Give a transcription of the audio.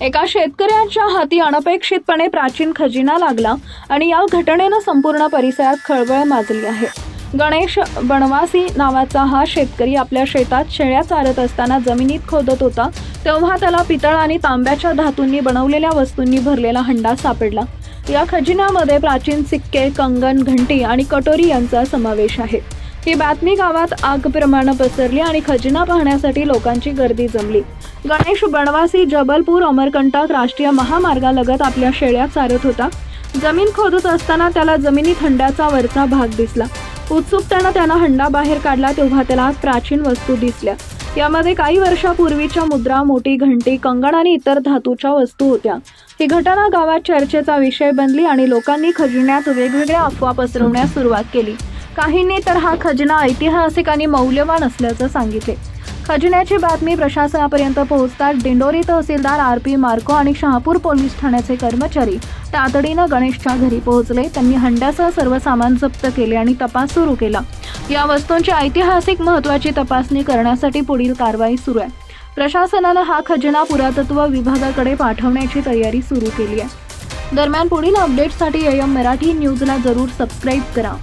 एका शेतकऱ्याच्या हाती अनपेक्षितपणे प्राचीन खजिना लागला आणि या घटनेनं संपूर्ण परिसरात खळबळ माजली आहे. गणेश बनवासी नावाचा हा शेतकरी आपल्या शेतात शेळ्या चारत असताना जमिनीत खोदत होता तेव्हा त्याला पितळ आणि तांब्याच्या धातूंनी बनवलेल्या वस्तूंनी भरलेला हंडा सापडला. या खजिन्यामध्ये प्राचीन सिक्के कंगन घंटी आणि कटोरी यांचा समावेश आहे. ही बातमी गावात आगप्रमाणे पसरली आणि खजिना पाहण्यासाठी लोकांची गर्दी जमली. गणेश बनवासी जबलपूर अमरकंटक राष्ट्रीय महामार्गालगत आपल्या शेळ्यात चारत होता. जमीन खोदत असताना त्याला जमिनी हंड्याचा वरचा भाग दिसला. उत्सुकतेनं त्यानं हंडा बाहेर काढला तेव्हा त्याला प्राचीन वस्तू दिसल्या. यामध्ये काही वर्षापूर्वीच्या मुद्रा मोठी घंटी कंगण आणि इतर धातूच्या वस्तू होत्या. ही घटना गावात चर्चेचा विषय बनली आणि लोकांनी खजिन्यात वेगवेगळ्या अफवा पसरवण्यास सुरुवात केली. काहींनी तर हा खजिना ऐतिहासिक आणि मौल्यवान असल्याचं सांगितले. खजिन्याची बातमी प्रशासनापर्यंत पोहोचताच दिंडोरी तहसीलदार आर पी मार्को आणि शहापूर पोलीस ठाण्याचे कर्मचारी तातडीनं गणेशच्या घरी पोहोचले. त्यांनी हंड्यासह सर्व सामान जप्त केले आणि तपास सुरू केला. या वस्तूंची ऐतिहासिक महत्त्वाची तपासणी करण्यासाठी पुढील कारवाई सुरू आहे. प्रशासनानं हा खजिना पुरातत्व विभागाकडे पाठवण्याची तयारी सुरू केली आहे. दरम्यान पुढील अपडेट्ससाठी एम मराठी न्यूजला जरूर सबस्क्राईब करा.